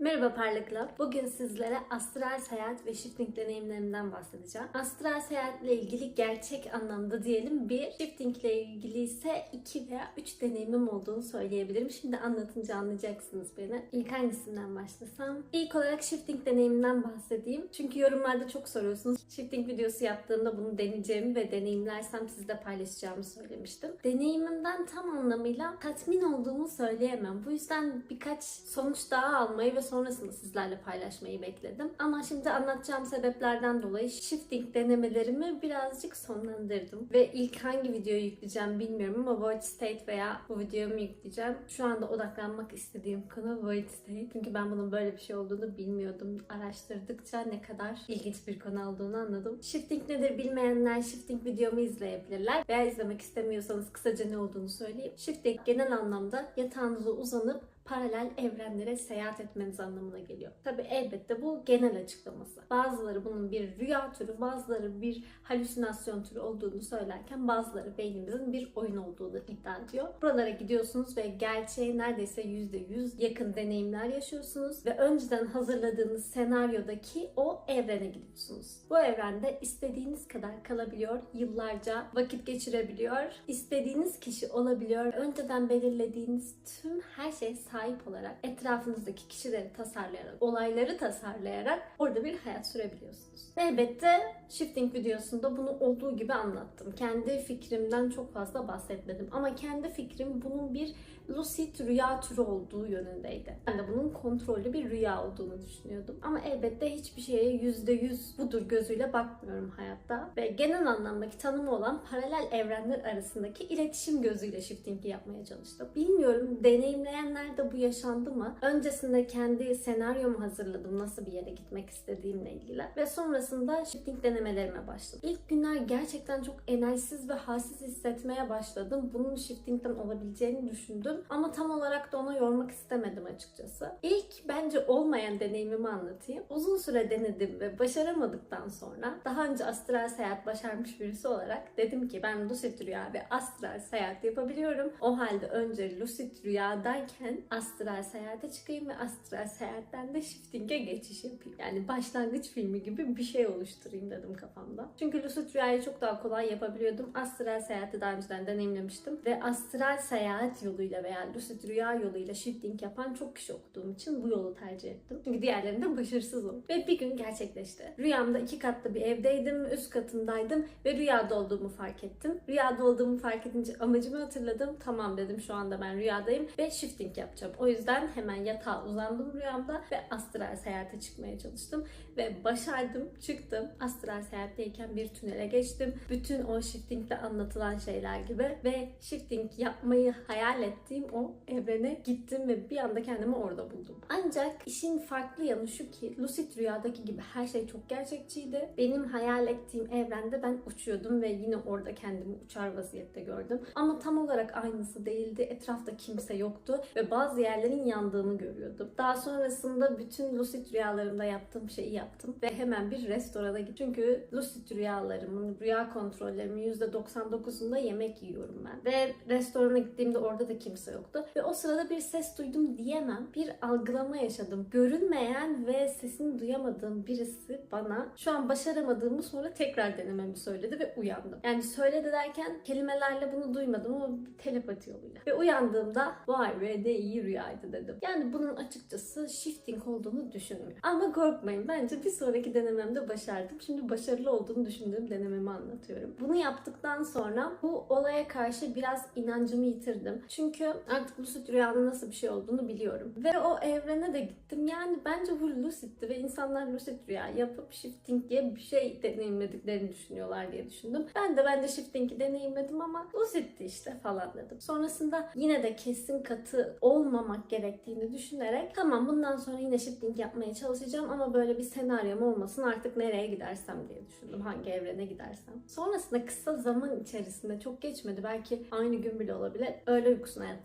Merhaba Parlaklar. Bugün sizlere astral seyahat ve shifting deneyimlerimden bahsedeceğim. Astral seyahatle ilgili gerçek anlamda diyelim bir, shifting ile ilgili ise iki veya üç deneyimim olduğunu söyleyebilirim. Şimdi anlatınca anlayacaksınız beni. İlk hangisinden başlasam? İlk olarak shifting deneyiminden bahsedeyim. Çünkü yorumlarda çok soruyorsunuz. Shifting videosu yaptığımda bunu deneyeceğimi ve deneyimlersem sizle paylaşacağımı söylemiştim. Deneyimimden tam anlamıyla tatmin olduğumu söyleyemem. Bu yüzden birkaç sonuç daha almayı ve sonrasında sizlerle paylaşmayı bekledim. Ama şimdi anlatacağım sebeplerden dolayı shifting denemelerimi birazcık sonlandırdım. Ve ilk hangi videoyu yükleyeceğim bilmiyorum ama Void State veya bu videomu yükleyeceğim. Şu anda odaklanmak istediğim konu Void State. Çünkü ben bunun böyle bir şey olduğunu bilmiyordum. Araştırdıkça ne kadar ilginç bir konu olduğunu anladım. Shifting nedir bilmeyenler shifting videomu izleyebilirler. Veya izlemek istemiyorsanız kısaca ne olduğunu söyleyeyim. Shifting genel anlamda yatağınıza uzanıp paralel evrenlere seyahat etmeniz anlamına geliyor. Tabi elbette bu genel açıklaması. Bazıları bunun bir rüya türü, bazıları bir halüsinasyon türü olduğunu söylerken bazıları beynimizin bir oyun olduğunu iddia ediyor. Buralara gidiyorsunuz ve gerçeğe neredeyse %100 yakın deneyimler yaşıyorsunuz ve önceden hazırladığınız senaryodaki o evrene gidiyorsunuz. Bu evrende istediğiniz kadar kalabiliyor, yıllarca vakit geçirebiliyor, istediğiniz kişi olabiliyor, önceden belirlediğiniz tüm her şeye sahip olarak etrafınızdaki kişileri tasarlayarak, olayları tasarlayarak orada bir hayat sürebiliyorsunuz. Elbette shifting videosunda bunu olduğu gibi anlattım. Kendi fikrimden çok fazla bahsetmedim ama kendi fikrim bunun bir lucid rüya türü olduğu yönündeydi. Ben de bunun kontrollü bir rüya olduğunu düşünüyordum. Ama elbette hiçbir şeye %100 budur gözüyle bakmıyorum hayatta. Ve genel anlamdaki tanımı olan paralel evrenler arasındaki iletişim gözüyle shifting'i yapmaya çalıştım. Bilmiyorum deneyimleyenler de bu yaşandı mı? Öncesinde kendi senaryomu hazırladım nasıl bir yere gitmek istediğimle ilgili. Ve sonrasında shifting denemelerime başladım. İlk günler gerçekten çok enerjisiz ve halsiz hissetmeye başladım. Bunun shifting'den olabileceğini düşündüm. Ama tam olarak da ona yormak istemedim açıkçası. İlk bence olmayan deneyimimi anlatayım. Uzun süre denedim ve başaramadıktan sonra daha önce astral seyahat başarmış birisi olarak dedim ki ben lucid rüya ve astral seyahat yapabiliyorum. O halde önce lucid rüyadayken astral seyahate çıkayım ve astral seyahatten de shifting'e geçiş yapayım. Yani başlangıç filmi gibi bir şey oluşturayım dedim kafamda. Çünkü lucid rüyayı çok daha kolay yapabiliyordum. Astral seyahati daha önceden deneyimlemiştim ve astral seyahat yoluyla veya lucid rüya yoluyla shifting yapan çok kişi okuduğum için bu yolu tercih ettim. Çünkü diğerlerinde başarısız oldum. Ve bir gün gerçekleşti. Rüyamda iki katlı bir evdeydim, üst katındaydım ve rüyada olduğumu fark ettim. Rüyada olduğumu fark edince amacımı hatırladım. Tamam dedim şu anda ben rüyadayım ve shifting yapacağım. O yüzden hemen yatağa uzandım rüyamda ve astral seyahate çıkmaya çalıştım. Ve başardım, çıktım. Astral seyahatteyken bir tünele geçtim. Bütün o shiftingde anlatılan şeyler gibi ve shifting yapmayı hayal ettiğim o evrene gittim ve bir anda kendimi orada buldum. Ancak işin farklı yanı şu ki lucid rüyadaki gibi her şey çok gerçekçiydi. Benim hayal ettiğim evrende ben uçuyordum ve yine orada kendimi uçar vaziyette gördüm. Ama tam olarak aynısı değildi. Etrafta kimse yoktu ve bazı yerlerin yandığını görüyordum. Daha sonrasında bütün lucid rüyalarımda yaptığım şeyi yaptım ve hemen bir restorana gittim. Çünkü lucid rüyalarımın, rüya kontrollerimin %99'unda yemek yiyorum ben. Ve restorana gittiğimde orada da kimse yoktu. Ve o sırada bir ses duydum diyemem. Bir algılama yaşadım. Görünmeyen ve sesini duyamadığım birisi bana şu an başaramadığımı sonra tekrar denememi söyledi ve uyandım. Yani söyledi derken kelimelerle bunu duymadım ama telepati yoluyla. Ve uyandığımda vay be ne iyi rüyaydı dedim. Yani bunun açıkçası shifting olduğunu düşünmüyorum. Ama korkmayın bence bir sonraki denememde başardım. Şimdi başarılı olduğunu düşündüğüm denememi anlatıyorum. Bunu yaptıktan sonra bu olaya karşı biraz inancımı yitirdim. Çünkü artık lucid rüyanın nasıl bir şey olduğunu biliyorum. Ve o evrene de gittim. Yani bence bu luciddi ve insanlar lucid rüya yapıp shifting diye bir şey deneyimlediklerini düşünüyorlar diye düşündüm. Ben de bence shifting'i deneyimledim ama luciddi işte falan dedim. Sonrasında yine de kesin katı olmamak gerektiğini düşünerek tamam bundan sonra yine shifting yapmaya çalışacağım ama böyle bir senaryom olmasın artık nereye gidersem diye düşündüm. Hangi evrene gidersem. Sonrasında kısa zaman içerisinde çok geçmedi. Belki aynı gün bile olabilir. Öğle uykusuna yattım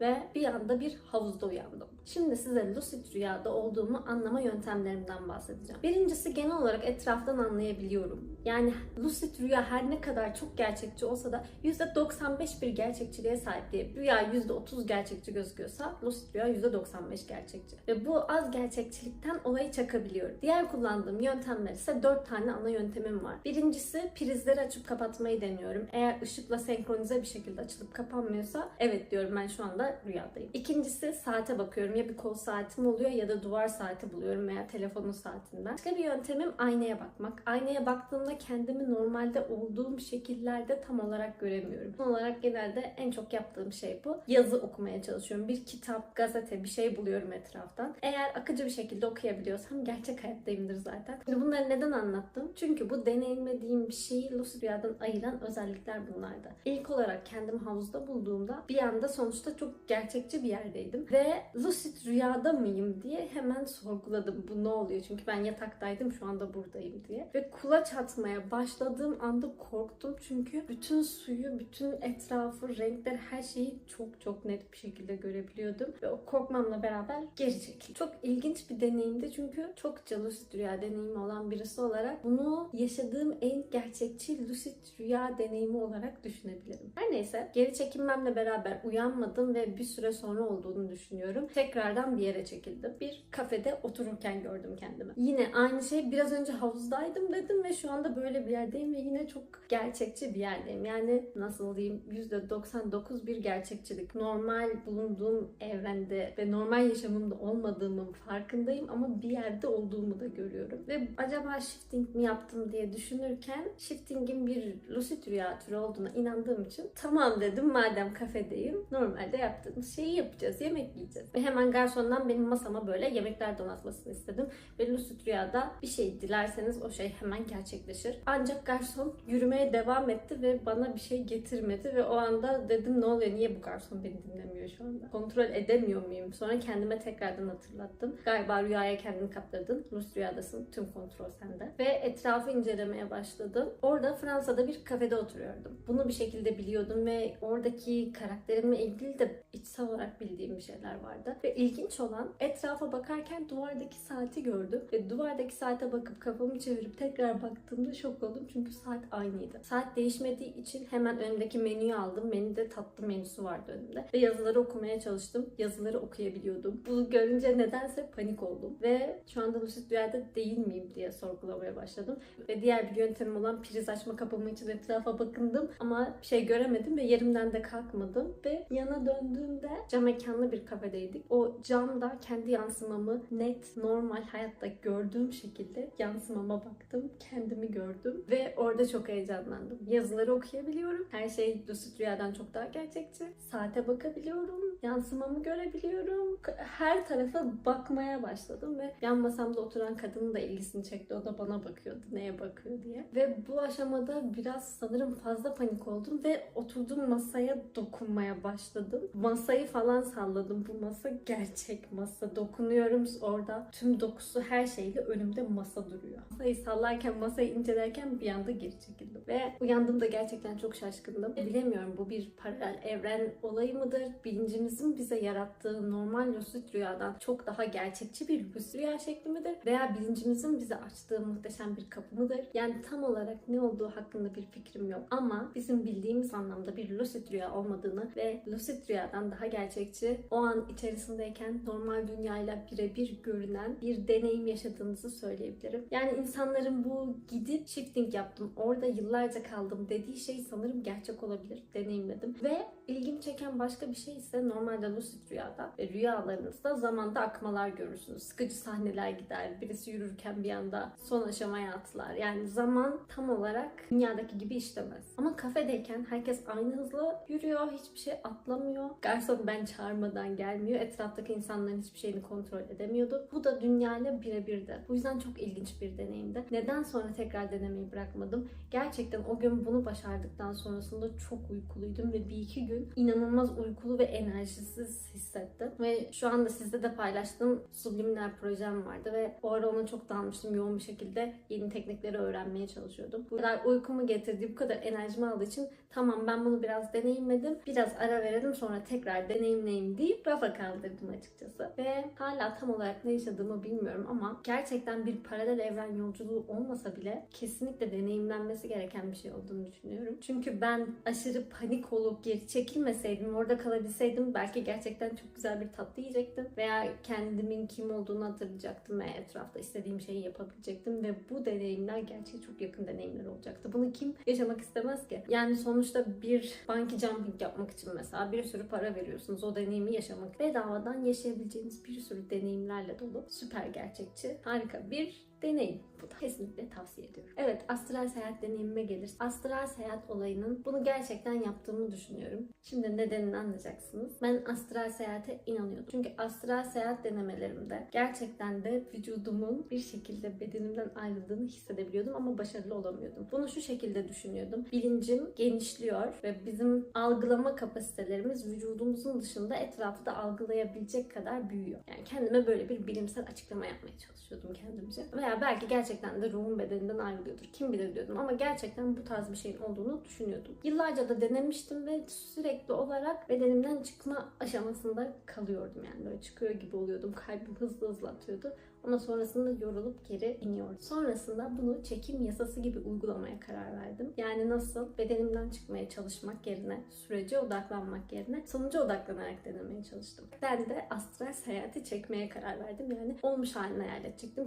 ve bir anda bir havuzda uyandım. Şimdi size lucid rüyada olduğumu anlama yöntemlerimden bahsedeceğim. Birincisi genel olarak etraftan anlayabiliyorum. Yani lucid rüya her ne kadar çok gerçekçi olsa da %95 bir gerçekçiliğe sahip diye. Rüya %30 gerçekçi gözüküyorsa lucid rüya %95 gerçekçi. Ve bu az gerçekçilikten olayı çakabiliyorum. Diğer kullandığım yöntemler ise 4 tane ana yöntemim var. Birincisi prizleri açıp kapatmayı deniyorum. Eğer ışıkla senkronize bir şekilde açılıp kapanmıyorsa evet diyorum ben şu anda rüyadayım. İkincisi saate bakıyorum. Ya bir kol saatim oluyor ya da duvar saati buluyorum veya telefonun saatinden. Başka bir yöntemim aynaya bakmak. Aynaya baktığımda kendimi normalde olduğum şekillerde tam olarak göremiyorum. Son olarak genelde en çok yaptığım şey bu. Yazı okumaya çalışıyorum. Bir kitap, gazete bir şey buluyorum etraftan. Eğer akıcı bir şekilde okuyabiliyorsam gerçek hayattayımdır zaten. Şimdi bunları neden anlattım? Çünkü bu deneyimlediğim bir şeyi lucid rüyadan ayıran özellikler bunlardı. İlk olarak kendimi havuzda bulduğumda bir anda sonuçta çok gerçekçi bir yerdeydim. Ve lucid rüyada mıyım diye hemen sorguladım. Bu ne oluyor? Çünkü ben yataktaydım şu anda buradayım diye. Ve kulaç atmaya başladığım anda korktum. Çünkü bütün suyu, bütün etrafı, renkler, her şeyi çok çok net bir şekilde görebiliyordum. Ve o korkmamla beraber geri çekildim. Çok ilginç bir deneyimdi çünkü çok lucid rüya deneyimi olan birisi olarak bunu yaşadığım en gerçekçi lucid rüya deneyimi olarak düşünebilirim. Neyse geri çekinmemle beraber uyanmadım ve bir süre sonra olduğunu düşünüyorum. Tekrardan bir yere çekildim. Bir kafede otururken gördüm kendimi. Yine aynı şey biraz önce havuzdaydım dedim ve şu anda böyle bir yerdeyim ve yine çok gerçekçi bir yerdeyim. Yani nasıl diyeyim %99 bir gerçekçilik. Normal bulunduğum evrende ve normal yaşamımda olmadığımın farkındayım ama bir yerde olduğumu da görüyorum. Ve acaba shifting mi yaptım diye düşünürken shifting'in bir lucid rüya türü olduğuna inandığım için tamam dedim madem kafedeyim normalde yaptığımız şeyi yapacağız. Yemek yiyeceğiz. Ve hemen garsondan benim masama böyle yemekler donatmasını istedim. Ve lucid rüyada bir şey dilerseniz o şey hemen gerçekleşir. Ancak garson yürümeye devam etti ve bana bir şey getirmedi ve o anda dedim ne oluyor niye bu garson beni dinlemiyor şu anda? Kontrol edemiyor muyum? Sonra kendime tekrardan hatırlattım. Galiba rüyaya kendini kaptırdın. Rus rüyadasın. Tüm kontrol sende. Ve etrafı incelemeye başladım. Orada Fransa'da bir kafede oturuyordum. Bunu bir şekilde biliyordum ve oradaki karakterimle ilgili de içsel olarak bildiğim bir şeyler vardı. Ve ilginç olan etrafa bakarken duvardaki saati gördüm. Ve duvardaki saate bakıp kafamı çevirip tekrar baktığımda şok oldum. Çünkü saat aynıydı. Saat değişmediği için hemen önümdeki menüyü aldım. Menüde tatlı menüsü vardı önümde. Ve yazıları okumaya çalıştım. Yazıları okuyabiliyordum. Bunu görünce nedense panik oldum. Ve şu anda lucid rüyada değil miyim diye sorgulamaya başladım. Ve diğer bir yöntemim olan priz açma kapımı için etrafa bakındım. Ama bir şey göremedim ve yerimden de kalkmadım. Ve yana döndüğümde cam mekanlı bir kafedeydik. O camda kendi yansımamı net, normal hayatta gördüğüm şekilde yansımama baktım. Kendimi gördüm. Ve orada çok heyecanlandım. Yazıları okuyabiliyorum. Her şey lucid rüyadan çok daha gerçekçi. Saate bakabiliyorum. Yansımamı görebiliyorum. Her tarafa bakmaya başladım ve yan masamda oturan kadının da ilgisini çekti. O da bana bakıyordu. Neye bakıyor diye. Ve bu aşamada biraz sanırım fazla panik oldum ve oturduğum masaya dokunmaya başladım. Masayı falan salladım. Bu masa gerçek masa. Dokunuyorum orada. Tüm dokusu her şeyle önümde masa duruyor. Masayı sallarken, masayı incelerken bir anda geri çekildim. Ve uyandığımda gerçekten çok şaşkındım. Bilemiyorum bu bir paralel evren olayı mıdır? Bilincimizin bize yarattığı normal lucid rüyadan çok daha gerçekçi bir lucid rüya şekli midir? Veya bilincimizin bize açtığı muhteşem bir kapı mıdır? Yani tam olarak ne olduğu hakkında bir fikrim yok. Ama bizim bildiğimiz anlamda bir lucid rüya olmadığını ve lucid rüyadan daha gerçekçi o an içerisindeyken normal dünyayla birebir görünen bir deneyim yaşadığınızı söyleyebilirim. Yani insanların bu gidip shifting yaptım, orada yıllarca kaldım dediği şey sanırım gerçek olabilir. Deneyimledim. Ve ilgimi çeken başka bir şey ise normalde lucid rüyada ve rüyalarınızda zamanda akmalar görürsünüz. Sıkıcı sahneler gider. Birisi yürürken bir anda son aşamaya atlar. Yani zaman tam olarak dünyadaki gibi işlemez. Ama kafedeyken herkes aynı hızla yürüyor. Hiçbir şey atlamıyor. Garson ben çağırmadan gelmiyor. Etraftaki insanların hiçbir şeyini kontrol edemiyordu. Bu da dünyayla birebirdi. Bu yüzden çok ilginç bir deneyimdi. Neden sonra tekrar denemeyi bırakmadım? Gerçekten o gün bunu başardıktan sonrasında çok uykuluydum ve bir iki gün inanılmaz uykulu ve enerjisiz hissettim. Ve şu anda sizde de paylaştığım subliminal projem vardı ve o ara ona çok dalmıştım yoğun bir şekilde yeni teknikleri öğrenmeye çalışıyordum. Bu kadar uykumu getirdiği, bu kadar enerjimi aldığı için tamam ben bunu biraz deneyimledim. Biraz ara verelim sonra tekrar deneyimleyeyim deyip rafa kaldırdım. açıkçası. Ve hala tam olarak ne yaşadığımı bilmiyorum ama gerçekten bir paralel evren yolculuğu olmasa bile kesinlikle deneyimlenmesi gereken bir şey olduğunu düşünüyorum. Çünkü ben aşırı panik olup geri çekilmeseydim, orada kalabilseydim belki gerçekten çok güzel bir tatlı yiyecektim. Veya kendimin kim olduğunu hatırlayacaktım ve etrafta istediğim şeyi yapabilecektim. Ve bu deneyimler gerçeğe çok yakın deneyimler olacaktı. Bunu kim yaşamak istemez ki? Yani sonuçta bir bungee jumping yapmak için mesela bir sürü para veriyorsunuz. O deneyimi yaşamak. Bedavadan yaşayabileceğiniz bir sürü deneyimlerle dolu. Süper gerçekçi. Harika bir deneyim. Bu da kesinlikle tavsiye ediyorum. Evet astral seyahat deneyimime gelir. Astral seyahat olayının bunu gerçekten yaptığımı düşünüyorum. Şimdi nedenini anlayacaksınız. Ben astral seyahate inanıyordum. Çünkü astral seyahat denemelerimde gerçekten de vücudumun bir şekilde bedenimden ayrıldığını hissedebiliyordum ama başarılı olamıyordum. Bunu şu şekilde düşünüyordum. Bilincim genişliyor ve bizim algılama kapasitelerimiz vücudumuzun dışında etrafı da algılayabilecek kadar büyüyor. Yani kendime böyle bir bilimsel açıklama yapmaya çalışıyordum kendimce. Veya belki gerçekten de ruhum bedeninden ayrılıyordur. Kim bilir diyordum ama gerçekten bu tarz bir şeyin olduğunu düşünüyordum. Yıllarca da denemiştim ve sürekli olarak bedenimden çıkma aşamasında kalıyordum yani böyle çıkıyor gibi oluyordum. Kalbim hızlı hızlı atıyordu. Ama sonrasında yorulup geri iniyordum. Sonrasında bunu çekim yasası gibi uygulamaya karar verdim. Yani nasıl bedenimden çıkmaya çalışmak yerine, sürece odaklanmak yerine sonuca odaklanarak denemeye çalıştım. Ben de astral seyahati çekmeye karar verdim. Yani olmuş halini hayal.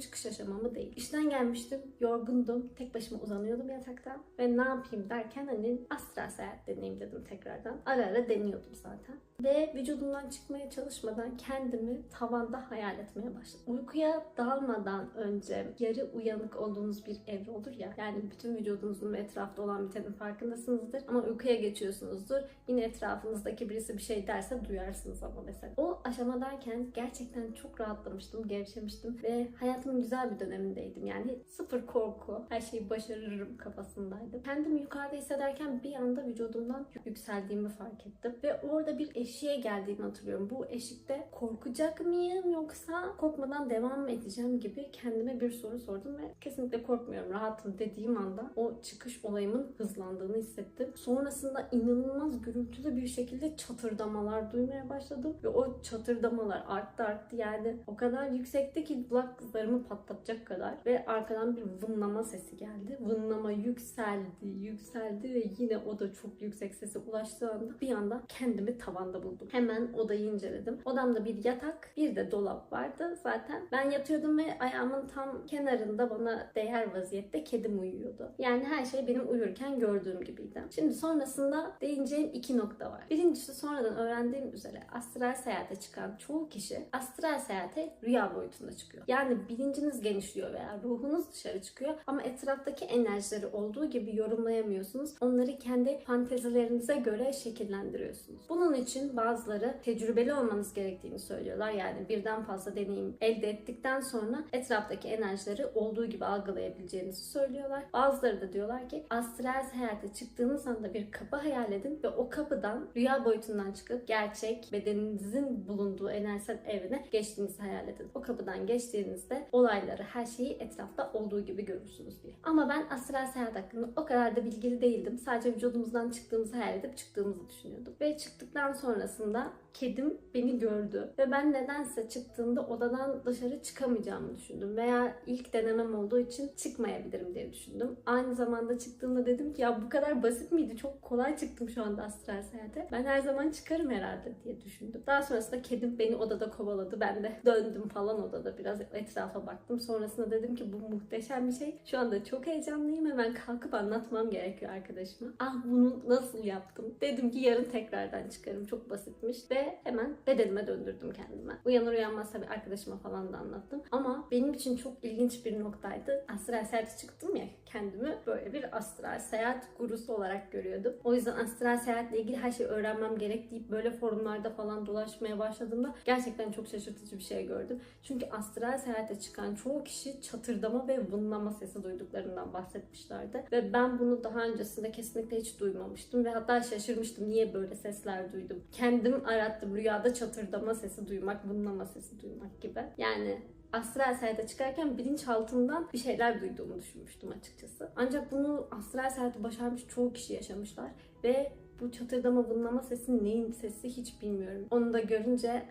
Çıkış aşamamı değil. İşten gelmiştim, yorgundum. Tek başıma uzanıyordum yatakta. Ve ne yapayım derken hani astral seyahat deneyim dedim tekrardan. Ara ara deniyordum zaten. Ve vücudumdan çıkmaya çalışmadan kendimi tavanda hayal etmeye başladım. Uykuya dalmadan önce yarı uyanık olduğunuz bir evre olur ya. Yani bütün vücudunuzun ve etrafta olan bitenin farkındasınızdır. Ama uykuya geçiyorsunuzdur. Yine etrafınızdaki birisi bir şey derse duyarsınız ama mesela. O aşamadayken gerçekten çok rahatlamıştım, gevşemiştim ve hayatımın güzel bir dönemindeydim. Yani sıfır korku, her şeyi başarırım kafasındaydım. Kendimi yukarıda hissederken bir anda vücudumdan yükseldiğimi fark ettim. Ve orada bir eşiğe geldiğimi hatırlıyorum. Bu eşikte korkacak mıyım yoksa korkmadan devam mı edeceğim gibi kendime bir soru sordum ve kesinlikle korkmuyorum, rahatım dediğim anda o çıkış olayımın hızlandığını hissettim. Sonrasında inanılmaz gürültülü bir şekilde çatırdamalar duymaya başladım ve o çatırdamalar arttı arttı yani o kadar yüksekti ki kulaklarımı patlatacak kadar ve arkadan bir vınlama sesi geldi. Vınlama yükseldi, yükseldi ve yine o da çok yüksek sese ulaştığı anda bir anda kendimi tavanda buldum. Hemen odayı inceledim. Odamda bir yatak, bir de dolap vardı zaten. Ben yatıyordum ve ayağımın tam kenarında bana değer vaziyette kedim uyuyordu. Yani her şey benim uyurken gördüğüm gibiydi. Şimdi sonrasında değineceğim iki nokta var. Birincisi sonradan öğrendiğim üzere astral seyahate çıkan çoğu kişi astral seyahate rüya boyutunda çıkıyor. Yani bilinciniz genişliyor veya ruhunuz dışarı çıkıyor ama etraftaki enerjileri olduğu gibi yorumlayamıyorsunuz. Onları kendi fantezilerinize göre şekillendiriyorsunuz. Bunun için bazıları tecrübeli olmanız gerektiğini söylüyorlar. Yani birden fazla deneyim elde ettikten sonra etraftaki enerjileri olduğu gibi algılayabileceğinizi söylüyorlar. Bazıları da diyorlar ki astral seyahate çıktığınız anda bir kapı hayal edin ve o kapıdan rüya boyutundan çıkıp gerçek bedeninizin bulunduğu enerjisel evrene geçtiğinizi hayal edin. O kapıdan geçtiğinizde olayları, her şeyi etrafta olduğu gibi görürsünüz diye. Ama ben astral seyahat hakkında o kadar da bilgili değildim. Sadece vücudumuzdan çıktığımızı hayal edip çıktığımızı düşünüyordum. Ve çıktıktan sonrasında kedim beni gördü. Ve ben nedense çıktığımda odadan dışarı çıkamayacağımı düşündüm. Veya ilk denemem olduğu için çıkmayabilirim diye düşündüm. Aynı zamanda çıktığımda dedim ki ya bu kadar basit miydi? Çok kolay çıktım şu anda astral seyahate. Ben her zaman çıkarım herhalde diye düşündüm. Daha sonrasında kedim beni odada kovaladı. Ben de döndüm falan odada biraz etrafa baktım. Sonrasında dedim ki bu muhteşem bir şey. Şu anda çok heyecanlıyım. Hemen kalkıp anlatmam gerekiyor arkadaşıma. Ah bunu nasıl yaptım? Dedim ki yarın tekrardan çıkarım. Çok basitmiş. Ve hemen bedenime döndürdüm kendime. Uyanır uyanmaz tabii arkadaşıma falan da anlattım. Ama benim için çok ilginç bir noktaydı. Astral seyahate çıktım ya kendimi böyle bir astral seyahat gurusu olarak görüyordum. O yüzden astral seyahatle ilgili her şeyi öğrenmem gerek deyip böyle forumlarda falan dolaşmaya başladığımda gerçekten çok şaşırtıcı bir şey gördüm. Çünkü astral seyahate çıkan çoğu kişi çatırdama ve vınlama sesi duyduklarından bahsetmişlerdi. Ve ben bunu daha öncesinde kesinlikle hiç duymamıştım ve hatta şaşırmıştım niye böyle sesler duydum. Kendim arattım rüyada çatırdama sesi duymak, vınlama sesi duymak gibi. Yani astral seyahate çıkarken bilinçaltımdan bir şeyler duyduğumu düşünmüştüm açıkçası. Ancak bunu astral seyahati başarmış çoğu kişi yaşamışlar ve bu çatırdama vınlama sesi neyin sesi hiç bilmiyorum. Onu da görünce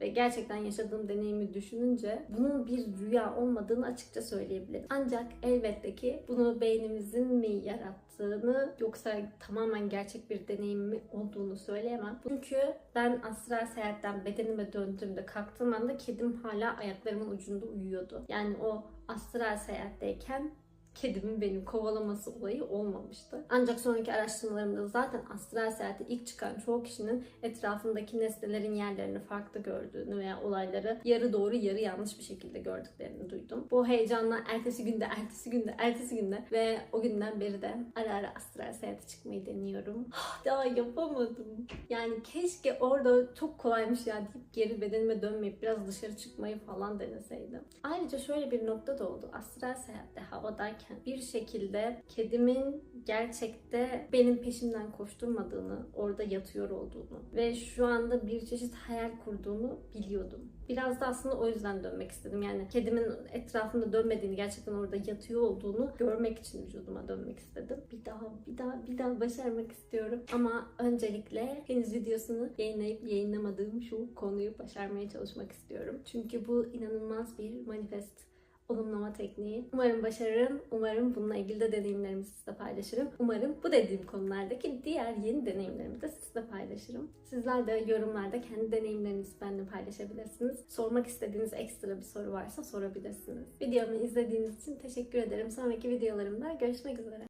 ve gerçekten yaşadığım deneyimi düşününce bunun bir rüya olmadığını açıkça söyleyebilirim. Ancak elbette ki bunu beynimizin mi yarattığını yoksa tamamen gerçek bir deneyim mi olduğunu söyleyemem. Çünkü ben astral seyahatten bedenime döndüğümde kalktığım anda kedim hala ayaklarımın ucunda uyuyordu. Yani o astral seyahatteyken kedimin beni kovalaması olayı olmamıştı. Ancak sonraki araştırmalarımda zaten astral seyahate ilk çıkan çoğu kişinin etrafındaki nesnelerin yerlerini farklı gördüğünü veya olayları yarı doğru yarı yanlış bir şekilde gördüklerini duydum. Bu heyecanla ertesi günde, ertesi günde, ertesi günde ve o günden beri de ara ara astral seyahate çıkmayı deniyorum. Daha yapamadım. Yani keşke orada çok kolaymış ya deyip geri bedenime dönmeyip biraz dışarı çıkmayı falan deneseydim. Ayrıca şöyle bir nokta da oldu. Astral seyahatte havadayken bir şekilde kedimin gerçekte benim peşimden koşturmadığını, orada yatıyor olduğunu ve şu anda bir çeşit hayal kurduğunu biliyordum. Biraz da aslında o yüzden dönmek istedim. Yani kedimin etrafında dönmediğini, gerçekten orada yatıyor olduğunu görmek için vücuduma dönmek istedim. Bir daha, bir daha, bir daha başarmak istiyorum. Ama öncelikle henüz videosunu yayınlayıp yayınlamadığım şu konuyu başarmaya çalışmak istiyorum. Çünkü bu inanılmaz bir manifest olumlama tekniği. Umarım başarırım. Umarım bununla ilgili de deneyimlerimi sizle paylaşırım. Umarım bu dediğim konulardaki diğer yeni deneyimlerimi de sizle paylaşırım. Sizler de yorumlarda kendi deneyimlerinizi benimle paylaşabilirsiniz. Sormak istediğiniz ekstra bir soru varsa sorabilirsiniz. Videomu izlediğiniz için teşekkür ederim. Sonraki videolarımda görüşmek üzere.